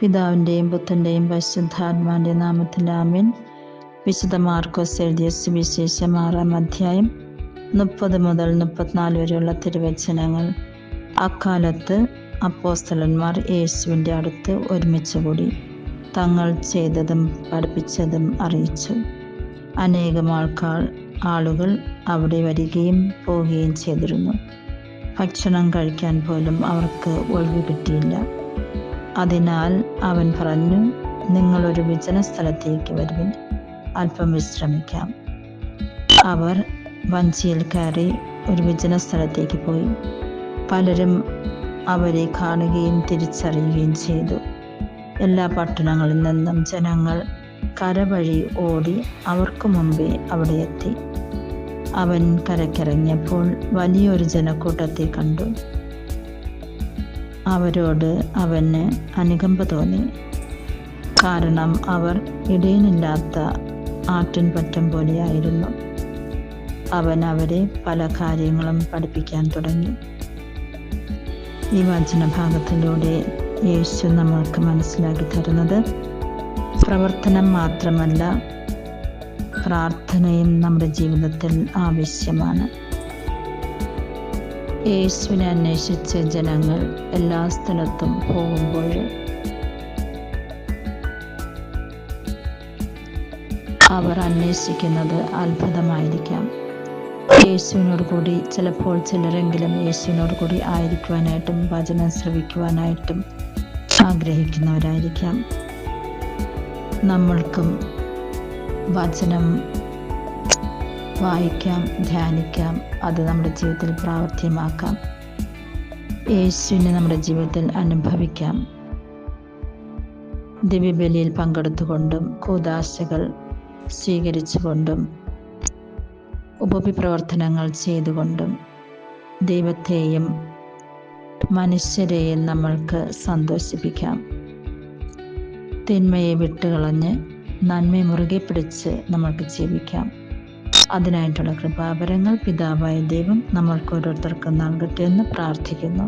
പിതാവിന്റെയും പുത്രന്റെയും പരിശുദ്ധാത്മാവിന്റെ നാമത്തിൽ ആമീൻ. വിശുദ്ധ മാർക്കോസ് എഴുതിയ സുവിശേഷം ആറാം അധ്യായം മുപ്പത് മുതൽ മുപ്പത്തിനാല് വരെയുള്ള തിരുവചനങ്ങൾ. അക്കാലത്ത് അപ്പോസ്തലന്മാർ യേശുവിന്റെ അടുത്ത് ഒരുമിച്ച് കൂടി തങ്ങൾ ചെയ്തതും പഠിപ്പിച്ചതും അറിയിച്ചു. അനേകം ആൾക്കാർ ആളുകൾ അവിടെ വരികയും പോവുകയും ചെയ്തിരുന്നു. ഭക്ഷണം കഴിക്കാൻ പോലും അവർക്ക് ഒഴിവ് കിട്ടിയില്ല. അതിനാൽ അവൻ പറഞ്ഞു നിങ്ങളൊരു വിജന സ്ഥലത്തേക്ക് വരുവിൻ. അല്പം വിശ്രമിക്കാം. അവർ വഞ്ചിയിൽ കയറി ഒരു വിജന സ്ഥലത്തേക്ക് പോയി. പലരും അവരെ കാണുകയും തിരിച്ചറിയുകയും ചെയ്തു. എല്ലാ പട്ടണങ്ങളിൽ നിന്നും ജനങ്ങൾ കരവഴി ഓടി അവർക്ക് മുമ്പേ അവിടെ എത്തി. അവൻ കരക്കിറങ്ങിയപ്പോൾ വലിയൊരു ജനക്കൂട്ടത്തെ കണ്ടു. അവരോട് അവന് അനുകമ്പ തോന്നി. കാരണം അവർ ഇടയനില്ലാത്ത ആട്ടിൻപറ്റം പോലെയായിരുന്നു. അവൻ അവരെ പല കാര്യങ്ങളും പഠിപ്പിക്കാൻ തുടങ്ങി. ഈ വചനഭാഗത്തിലൂടെ യേശു നമ്മൾക്ക് മനസ്സിലാക്കി തരുന്നത് പ്രവർത്തനം മാത്രമല്ല പ്രാർത്ഥനയും നമ്മുടെ ജീവിതത്തിൽ ആവശ്യമാണ്. യേശുവിനെ അന്വേഷിച്ച് ജനങ്ങൾ എല്ലാ സ്ഥലത്തും പോകുമ്പോൾ അവർ അന്വേഷിക്കുന്നത് അത്ഭുതമായിരിക്കാം. യേശുവിനോട് കൂടി ചിലപ്പോൾ ചിലരെങ്കിലും യേശുവിനോട് കൂടി ആയിരിക്കുവാനായിട്ടും വചനം ശ്രവിക്കുവാനായിട്ടും ആഗ്രഹിക്കുന്നവരായിരിക്കാം. നമ്മൾക്കും വചനം വായിക്കാം ധ്യാനിക്കാം അത് നമ്മുടെ ജീവിതത്തിൽ പ്രാവർത്തികമാക്കാം. യേശുവിനെ നമ്മുടെ ജീവിതത്തിൽ അനുഭവിക്കാം. ദിവ്യബലിയിൽ പങ്കെടുത്തുകൊണ്ടും കൂതാശകൾ സ്വീകരിച്ചുകൊണ്ടും ഉപവിപ്രവർത്തനങ്ങൾ ചെയ്തുകൊണ്ടും ദൈവത്തെയും മനുഷ്യരെയും നമ്മൾക്ക് സന്തോഷിപ്പിക്കാം. തിന്മയെ വിട്ടുകളഞ്ഞ് നന്മയെ മുറുകെ പിടിച്ച് നമ്മൾക്ക് ജീവിക്കാം. അതിനായിട്ടുള്ള കൃപാപരങ്ങൾ പിതാവായ ദൈവം നമ്മൾക്ക് ഓരോരുത്തർക്കും നൽകട്ടെ എന്ന് പ്രാർത്ഥിക്കുന്നു.